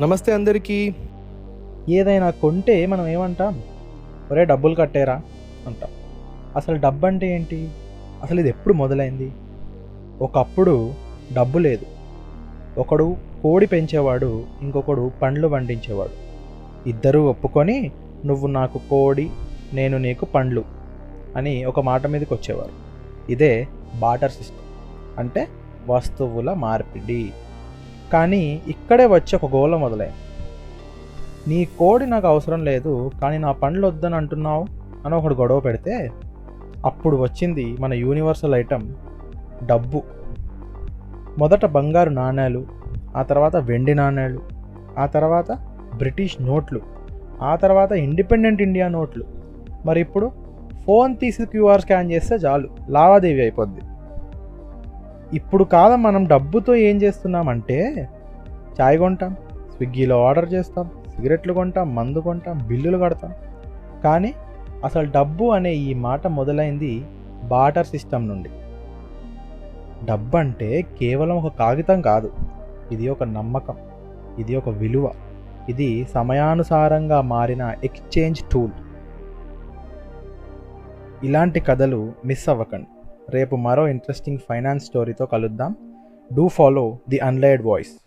నమస్తే అందరికీ. ఏదైనా కొంటే మనం ఏమంటాం? ఒరే డబ్బులు కట్టేరా అంటాం. అసలు డబ్బు అంటే ఏంటి? అసలు ఇది ఎప్పుడు మొదలైంది? ఒకప్పుడు డబ్బు లేదు. ఒకడు కోడి పెంచేవాడు ఇంకొకడు పండ్లు పండించేవాడు. ఇద్దరూ ఒప్పుకొని నువ్వు నాకు కోడి నేను నీకు పండ్లు అని ఒక మాట మీదకి వచ్చేవారు ఇదే బాటర్ సిస్టమ్. అంటే వస్తువుల మార్పిడి. కానీ ఇక్కడే వచ్చి ఒక గోల మొదలై నీ కోడి నాకు అవసరం లేదు కానీ నా పండ్లు వద్దని అంటున్నావు అని ఒకడు గొడవ పెడితే అప్పుడు వచ్చింది మన యూనివర్సల్ ఐటమ్ డబ్బు. మొదట బంగారు నాణేలు ఆ తర్వాత వెండి నాణేలు ఆ తర్వాత బ్రిటిష్ నోట్లు ఆ తర్వాత ఇండిపెండెంట్ ఇండియా నోట్లు. మరి ఇప్పుడు ఫోన్ తీసి క్యూఆర్ స్కాన్ చేస్తే చాలు లావాదేవీ అయిపోద్ది. ఇప్పుడు కాదు మనం డబ్బుతో ఏం చేస్తున్నామంటే చాయ్ కొంటాం స్విగ్గీలో ఆర్డర్ చేస్తాం సిగరెట్లు కొంటాం మందు కొంటాం బిల్లులు కడతాం. కానీ అసలు డబ్బు అనే ఈ మాట మొదలైంది బాటర్ సిస్టమ్ నుండి. డబ్బు అంటే కేవలం ఒక కాగితం కాదు ఇది ఒక నమ్మకం ఇది ఒక విలువ ఇది సమయానుసారంగా మారిన ఎక్స్చేంజ్ టూల్. ఇలాంటి కథలు మిస్ అవ్వకండి. రేపు మరో ఇంట్రెస్టింగ్ ఫైనాన్స్ స్టోరీతో కలుద్దాం. Do follow the అన్లైడ్ voice